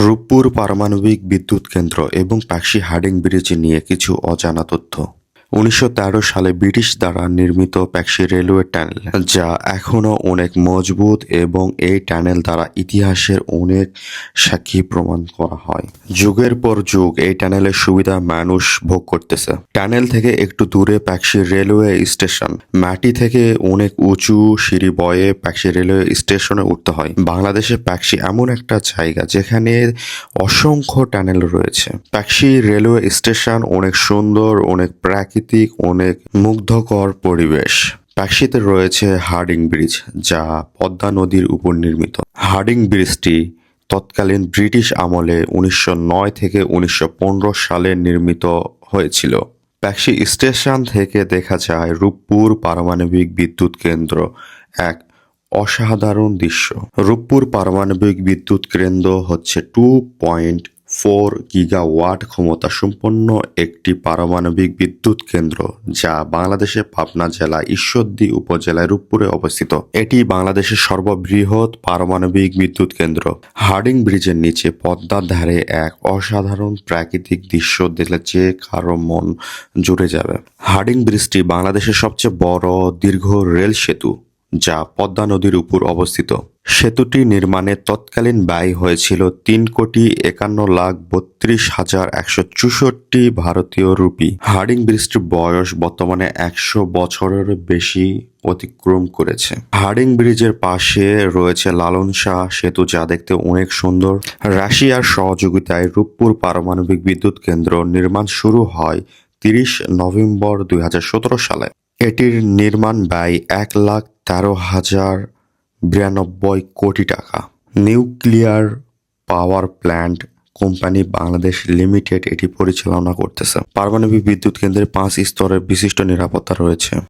রূপপুর পারমাণবিক বিদ্যুৎ কেন্দ্র এবং পাকশি হার্ডিং ব্রিজ নিয়ে কিছু অজানা তথ্য। উনিশশো তেরো সালে ব্রিটিশ দ্বারা নির্মিত প্যাকশি রেলওয়ে টানেল, যা এখনও অনেক মজবুত এবং এই টানেল দ্বারা ইতিহাসের অনেক সাক্ষী প্রমাণ করা হয়। যুগের পর যুগ এই টানেলের সুবিধা মানুষ ভোগ করতেছে। টানেল থেকে একটু দূরে প্যাকশি রেলওয়ে স্টেশন। মাটি থেকে অনেক উঁচু সিঁড়ি বয়ে প্যাকশি রেলওয়ে স্টেশনে উঠতে হয়। বাংলাদেশে প্যাকশি এমন একটা জায়গা যেখানে অসংখ্য টানেল রয়েছে। প্যাকশি রেলওয়ে স্টেশন অনেক সুন্দর, অনেক প্রাকৃতিক অনেক মুগ্ধকর পরিবেশ। প্যাকশিতে রয়েছে হার্ডিং ব্রিজ, যা পদ্মা নদীর উপর নির্মিত। হার্ডিং ব্রিজটি তৎকালীন ব্রিটিশ আমলে উনিশশো নয় থেকে উনিশশো পনেরো সালে নির্মিত হয়েছিল। প্যাকশি স্টেশন থেকে দেখা যায় রূপপুর পারমাণবিক বিদ্যুৎ কেন্দ্র, এক অসাধারণ দৃশ্য। রূপপুর পারমাণবিক বিদ্যুৎ কেন্দ্র হচ্ছে টু পয়েন্ট ফোর গিগাওয়াট ক্ষমতা সম্পন্ন একটি পারমাণবিক বিদ্যুৎ কেন্দ্র যা বাংলাদেশের পাবনা জেলা ঈশ্বরদী উপজেলায় রূপপুরে অবস্থিত। এটি বাংলাদেশের সর্ববৃহৎ পারমাণবিক বিদ্যুৎ কেন্দ্র। হার্ডিং ব্রিজের নিচে পদ্মার ধারে এক অসাধারণ প্রাকৃতিক দৃশ্য দেখলে যে কারও মন জুড়ে যাবে। হার্ডিং ব্রিজটি বাংলাদেশের সবচেয়ে বড় দীর্ঘ রেল সেতু। যা পদ্মা নদীর উপর অবস্থিত। সেতুটি নির্মাণে তৎকালীন ব্যয় হয়েছিল তিন কোটি একান্ন লাখ বত্রিশ হাজার একশো চৌষট্টি ভারতীয় রুপি। হার্ডিং ব্রিজটির বয়স বর্তমানে একশো বছরের বেশি অতিক্রম করেছে। হার্ডিং ব্রিজের পাশে রয়েছে লালন শাহ সেতু যা দেখতে অনেক সুন্দর। রাশিয়ার সহযোগিতায় রূপপুর পারমাণবিক বিদ্যুৎ কেন্দ্র নির্মাণ শুরু হয় তিরিশ নভেম্বর দুই হাজার সতেরো সালে। এটির নির্মাণ ব্যয় এক লাখ তেরো হাজার বিরানব্বই কোটি টাকা। Nuclear power plant company Bangladesh limited এটি পরিচালনা করতেছে। পারমাণবিক বিদ্যুৎ কেন্দ্রে পাঁচ স্তরের বিশিষ্ট নিরাপত্তা রয়েছে।